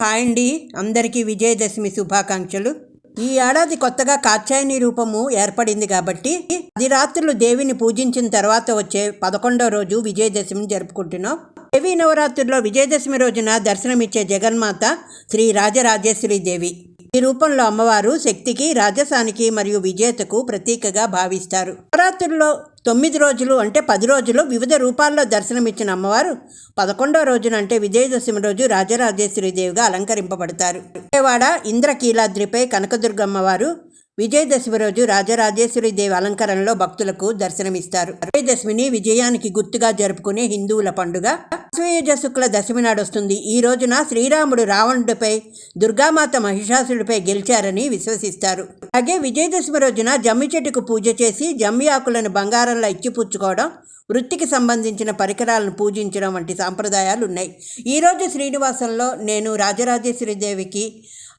Hi అండి అందరికీ విజయదశమి శుభాకాంక్షలు. ఈ ఏడాది కొత్తగా కాత్యాయని రూపము ఏర్పడింది కాబట్టి పది రాత్రులు దేవిని పూజించిన తర్వాత వచ్చే పదకొండో రోజు విజయదశమిని జరుపుకుంటున్నాం. దేవీ నవరాత్రుల్లో విజయదశమి రోజున దర్శనమిచ్చే జగన్మాత శ్రీ రాజరాజేశ్వరి దేవి ఈ రూపంలో అమ్మవారు శక్తికి రాజసానికి మరియు విజేతకు ప్రతీకగా భావిస్తారు. నవరాత్రుల్లో తొమ్మిది రోజులు అంటే పది రోజులు వివిధ రూపాల్లో దర్శనమిచ్చిన అమ్మవారు పదకొండో రోజున అంటే విజయదశమి రోజు రాజరాజేశ్వరి దేవిగా అలంకరింపబడతారు. విజయవాడ ఇంద్రకీలాద్రిపై కనకదుర్గమ్మవారు విజయదశమి రోజు రాజరాజేశ్వరి దేవి అలంకరణలో భక్తులకు దర్శనమిస్తారు. విజయదశమిని విజయానికి గుర్తుగా జరుపుకునే హిందువుల పండుగ. ఆశ్వయుజ శుక్ల దశమి నాడు వస్తుంది. ఈ రోజున శ్రీరాముడు రావణుడిపై దుర్గామాత మహిషాసుడిపై గెలిచారని విశ్వసిస్తారు. అలాగే విజయదశమి రోజున జమ్మి చెట్టుకు పూజ చేసి జమ్మి ఆకులను బంగారంలో ఇచ్చిపుచ్చుకోవడం వృత్తికి సంబంధించిన పరికరాలను పూజించడం వంటి సాంప్రదాయాలు ఉన్నాయి. ఈరోజు శ్రీనివాసంలో నేను రాజరాజేశ్వరి దేవికి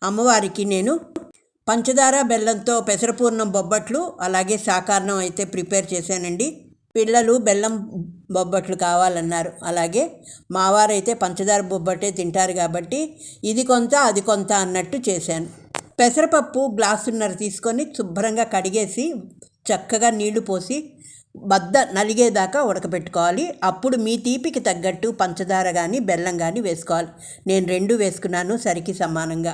అమ్మవారికి నేను పంచదార బెల్లంతో పెసరపూర్ణం బొబ్బట్లు అలాగే సాకారణం అయితే ప్రిపేర్ చేశానండి. పిల్లలు బెల్లం బొబ్బట్లు కావాలన్నారు. అలాగే మావారైతే పంచదార బొబ్బట్టే తింటారు కాబట్టి ఇది కొంత అది కొంత అన్నట్టు చేశాను. పెసరపప్పు గ్లాసున్నర తీసుకొని శుభ్రంగా కడిగేసి చక్కగా నీళ్ళు పోసి బద్ద నలిగేదాకా ఉడకబెట్టుకోవాలి. అప్పుడు మీ తీపికి తగ్గట్టు పంచదార కానీ బెల్లం కానీ వేసుకోవాలి. నేను రెండు వేసుకున్నాను సరికి సమానంగా.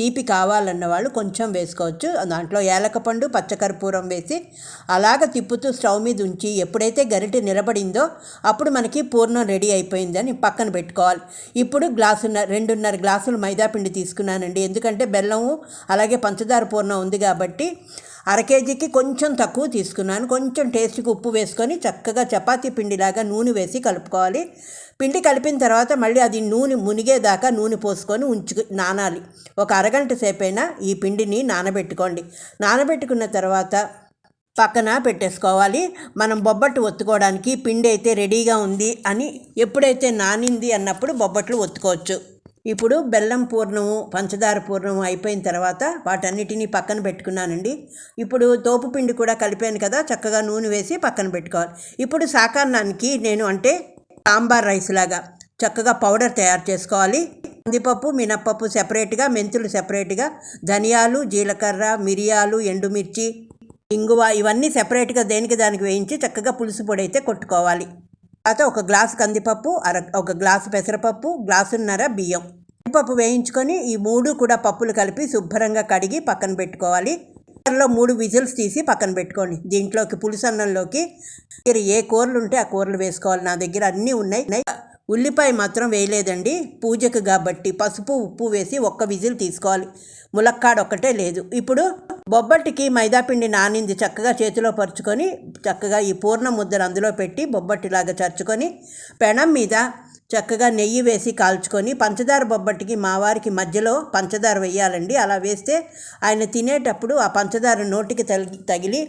తీపి కావాలన్న వాళ్ళు కొంచెం వేసుకోవచ్చు. దాంట్లో ఏలకపండు పచ్చకర్పూరం వేసి అలాగ తిప్పుతూ స్టవ్ మీద ఉంచి ఎప్పుడైతే గరిటె నిలబడిందో అప్పుడు మనకి పూర్ణం రెడీ అయిపోయిందని పక్కన పెట్టుకోవాలి. ఇప్పుడు గ్లాసున్నర రెండున్నర గ్లాసులు మైదాపిండి తీసుకున్నానండి. ఎందుకంటే బెల్లము అలాగే పంచదార పూర్ణం ఉంది కాబట్టి అర కేజీకి కొంచెం తక్కువ తీసుకున్నాను. కొంచెం టేస్ట్కి ఉప్పు వేసుకొని చక్కగా చపాతీ పిండిలాగా నూనె వేసి కలుపుకోవాలి. పిండి కలిపిన తర్వాత మళ్ళీ అది నూనె మునిగేదాకా నూనె పోసుకొని ఉంచు నానాలి. ఒక అరగంట సేపైనా ఈ పిండిని నానబెట్టుకోండి. నానబెట్టుకున్న తర్వాత పక్కన పెట్టేసుకోవాలి. మనం బొబ్బట్లు ఒత్తుకోవడానికి పిండి అయితే రెడీగా ఉంది అని ఎప్పుడైతే నానింది అన్నప్పుడు బొబ్బట్లు ఒత్తుకోవచ్చు. ఇప్పుడు బెల్లం పూర్ణము పంచదార పూర్ణము అయిపోయిన తర్వాత వాటన్నిటినీ పక్కన పెట్టుకున్నానండి. ఇప్పుడు తోపు పిండి కూడా కలిపాను కదా చక్కగా నూనె వేసి పక్కన పెట్టుకోవాలి. ఇప్పుడు సాకారణానికి నేను అంటే సాంబార్ రైస్ లాగా చక్కగా పౌడర్ తయారు చేసుకోవాలి. కందిపప్పు మినప్పప్పు సెపరేట్గా మెంతులు సెపరేట్గా ధనియాలు జీలకర్ర మిరియాలు ఎండుమిర్చి ఇంగువ ఇవన్నీ సెపరేట్గా దేనికి దానికి వేయించి చక్కగా పులుసు పొడి అయితే కొట్టుకోవాలి. తర్వాత ఒక గ్లాసు కందిపప్పు అర ఒక గ్లాసు పెసరపప్పు గ్లాసున్నర బియ్యం. కందిపప్పు వేయించుకొని ఈ మూడు కూడా పప్పులు కలిపి శుభ్రంగా కడిగి పక్కన పెట్టుకోవాలి. పాత్రలో మూడు విజిల్స్ తీసి పక్కన పెట్టుకోండి. దీంట్లోకి పులిసన్నంలోకి మీరు ఏ కూరలు ఉంటే ఆ కూరలు వేసుకోవాలి. నా దగ్గర అన్నీ ఉన్నాయి. ఉల్లిపాయ మాత్రం వేయలేదండి. పూజకు కాబట్టి పసుపు ఉప్పు వేసి ఒక్క విజిల్ తీసుకోవాలి. ములక్కాడ ఒక్కటే లేదు. ఇప్పుడు బొబ్బట్టికి మైదాపిండి నానింది చక్కగా చేతిలో పరుచుకొని చక్కగా ఈ పూర్ణ ముద్దను అందులో పెట్టి బొబ్బట్టిలాగా చరుచుకొని పెనం మీద చక్కగా నెయ్యి వేసి కాల్చుకొని పంచదార బొబ్బట్టుకి మా వారికి మధ్యలో పంచదార వేయాలండి. అలా వేస్తే ఆయన తినేటప్పుడు ఆ పంచదార నోటికి తగిలి తగిలి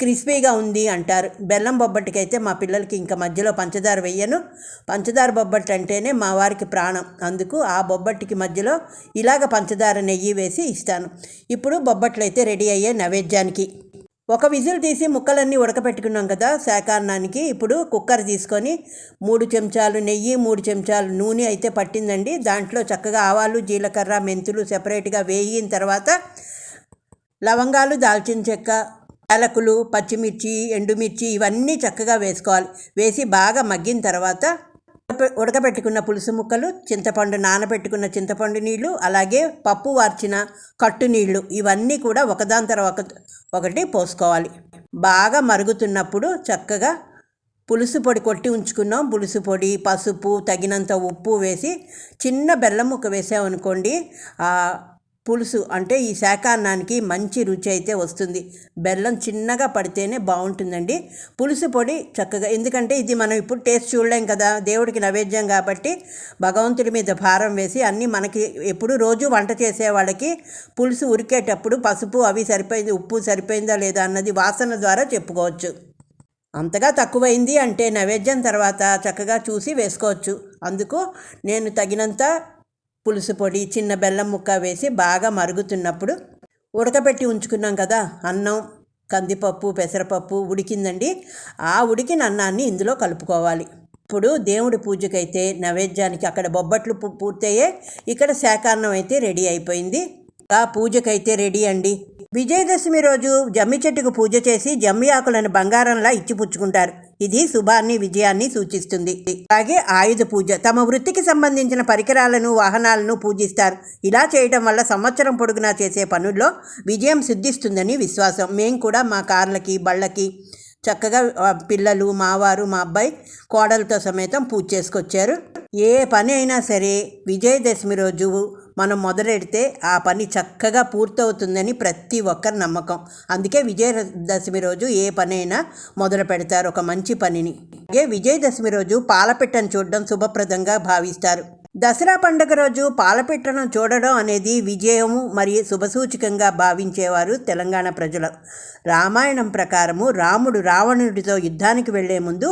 క్రిస్పీగా ఉంది అంటారు. బెల్లం బొబ్బట్టుకి అయితే మా పిల్లలకి ఇంకా మధ్యలో పంచదార వేయను. పంచదార బొబ్బట్టు అంటేనే మా వారికి ప్రాణం. అందుకు ఆ బొబ్బట్టుకి మధ్యలో ఇలాగ పంచదార నెయ్యి వేసి ఇస్తాను. ఇప్పుడు బొబ్బట్లు అయితే రెడీ అయ్యే నైవేద్యానికి. ఒక విజిల్ తీసి ముక్కలన్నీ ఉడకపెట్టుకున్నాం కదా శాకాన్నానికి ఇప్పుడు కుక్కర్ తీసుకొని మూడు చెంచాలు నెయ్యి మూడు చెంచాలు నూనె అయితే పట్టిందండి. దాంట్లో చక్కగా ఆవాలు జీలకర్ర మెంతులు సెపరేట్గా వేగిన తర్వాత లవంగాలు దాల్చిన చెక్క యాలకులు పచ్చిమిర్చి ఎండుమిర్చి ఇవన్నీ చక్కగా వేసుకోవాలి. వేసి బాగా మగ్గిన తర్వాత ఉడకబెట్టుకున్న పులుసు ముక్కలు చింతపండు నానబెట్టుకున్న చింతపండు నీళ్ళు అలాగే పప్పు వార్చిన కట్టు నీళ్ళు ఇవన్నీ కూడా ఒకదాని తర్వాత ఒకటి పోసుకోవాలి. బాగా మరుగుతున్నప్పుడు చక్కగా పులుసు పొడి కొట్టి ఉంచుకున్నాం. పులుసు పొడి పసుపు తగినంత ఉప్పు వేసి చిన్న బెల్లం ముక్క వేసామనుకోండి పులుసు అంటే ఈ శాకాన్నానికి మంచి రుచి అయితే వస్తుంది. బెల్లం చిన్నగా పడితేనే బాగుంటుందండి. పులుసు పొడి చక్కగా ఎందుకంటే ఇది మనం ఇప్పుడు టేస్ట్ చూడలేం కదా దేవుడికి నైవేద్యం కాబట్టి భగవంతుడి మీద భారం వేసి అన్నీ మనకి ఎప్పుడు రోజు వంట చేసే వాళ్ళకి పులుసు ఉరికేటప్పుడు పసుపు అవి సరిపోయింది ఉప్పు సరిపోయిందా లేదా అన్నది వాసన ద్వారా చెప్పుకోవచ్చు. అంతగా తక్కువైంది అంటే నైవేద్యం తర్వాత చక్కగా చూసి వేసుకోవచ్చు. అందుకు నేను తగినంత పులుసు పొడి చిన్న బెల్లం ముక్క వేసి బాగా మరుగుతున్నప్పుడు ఉడకబెట్టి ఉంచుకున్నాం కదా అన్నం కందిపప్పు పెసరపప్పు ఉడికిందండి. ఆ ఉడికిన అన్నాన్ని ఇందులో కలుపుకోవాలి. ఇప్పుడు దేవుడి పూజకైతే నైవేద్యానికి అక్కడ బొబ్బట్లు పూర్తయ్యే ఇక్కడ శాకాన్నం అయితే రెడీ అయిపోయింది. ఆ పూజకైతే రెడీ అండి. విజయదశమి రోజు జమ్మి చెట్టుకు పూజ చేసి జమ్మి ఆకులను బంగారంలా ఇచ్చిపుచ్చుకుంటారు ఇది శుభాన్ని విజయాన్ని సూచిస్తుంది. అలాగే ఆయుధ పూజ. తమ వృత్తికి సంబంధించిన పరికరాలను వాహనాలను పూజిస్తారు. ఇలా చేయడం వల్ల సంవత్సరం పొడుగునా చేసే పనుల్లో విజయం సిద్ధిస్తుందని విశ్వాసం. మేము కూడా మా కార్లకి బళ్ళకి చక్కగా పిల్లలు మావారు మా అబ్బాయి కోడలతో సమేతం పూజ చేసుకొచ్చారు. ఏ పని అయినా సరే విజయదశమి రోజు మనం మొదలెడితే ఆ పని చక్కగా పూర్తవుతుందని ప్రతి ఒక్కరి నమ్మకం. అందుకే విజయదశమి రోజు ఏ పనైనా మొదలు పెడతారు ఒక మంచి పనిని. అలాగే విజయదశమి రోజు పాలపిట్టను చూడడం శుభప్రదంగా భావిస్తారు. దసరా పండుగ రోజు పాలపిట్టను చూడడం అనేది విజయము మరియు శుభసూచకంగా భావించేవారు తెలంగాణ ప్రజలు. రామాయణం ప్రకారము రాముడు రావణుడితో యుద్ధానికి వెళ్ళే ముందు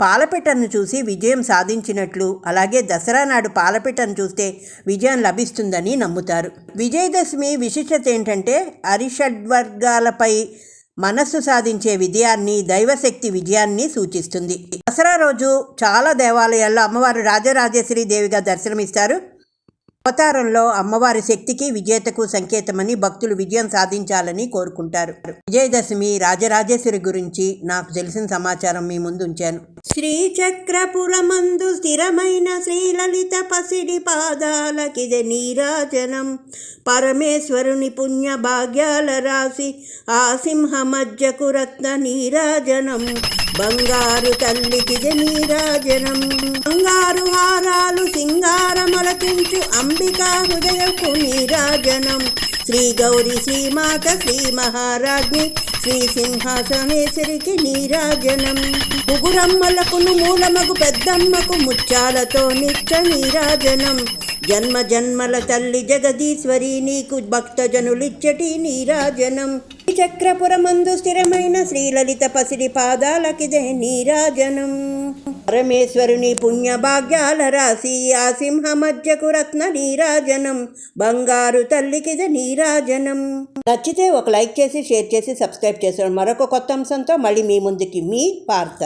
పాలపిట్టను చూసి విజయం సాధించినట్లు అలాగే దసరా నాడు పాలపిట్టను చూస్తే విజయం లభిస్తుందని నమ్ముతారు. విజయదశమి విశిష్టత ఏంటంటే అరిషడ్వర్గాలపై మనస్సు సాధించే విజయాన్ని దైవశక్తి విజయాన్ని సూచిస్తుంది. దసరా రోజు చాలా దేవాలయాల్లో అమ్మవారు రాజరాజేశ్వరి దేవిగా దర్శనమిస్తారు. అవతారంలో అమ్మవారి శక్తికి విజేతకు సంకేతమని భక్తులు విజయం సాధించాలని కోరుకుంటారు. విజయదశమి రాజరాజేశ్వరి గురించి నాకు తెలిసిన సమాచారం మీ ముందు ఉంచాను. శ్రీచక్రపురమందు స్థిరమైన శ్రీలలిత పసిడి పాదాలకిదే నీరాజనం. పరమేశ్వరుని పుణ్య భాగ్యాల రాశి ఆ సింహ మధ్యకు రత్న నీరాజనం. బంగారు తల్లికిదే నీరాజనం. బంగారు హారాలు సింగారమలకించు అంబికా హృదయకు నీరాజనం శ్రీ గౌరీ శ్రీమాత శ్రీ మహారాజ్ఞి శ్రీ సింహాసనేశ్వరికి నీరాజనం ముగురమ్మలకును మూలమగు పెద్దమ్మకు ముత్యాలతో నిత్య నీరాజనం జన్మ జన్మల తల్లి జగదీశ్వరి నీకు భక్తజనులిచ్చటి నీరాజనం చక్రపురమందు స్థిరమైన శ్రీలలిత పసిడి పాదాలకిదే నీరాజనం పరమేశ్వరుని పుణ్య భాగ్యాల రాశి ఆ సింహ మధ్యకు రత్న నీరాజనం. బంగారు తల్లికిద నీరాజనం. నచ్చితే ఒక లైక్ చేసి షేర్ చేసి సబ్స్క్రైబ్ చేసాడు మరొక కొత్త అంశంతో మళ్ళీ మీ ముందుకి మీ పార్త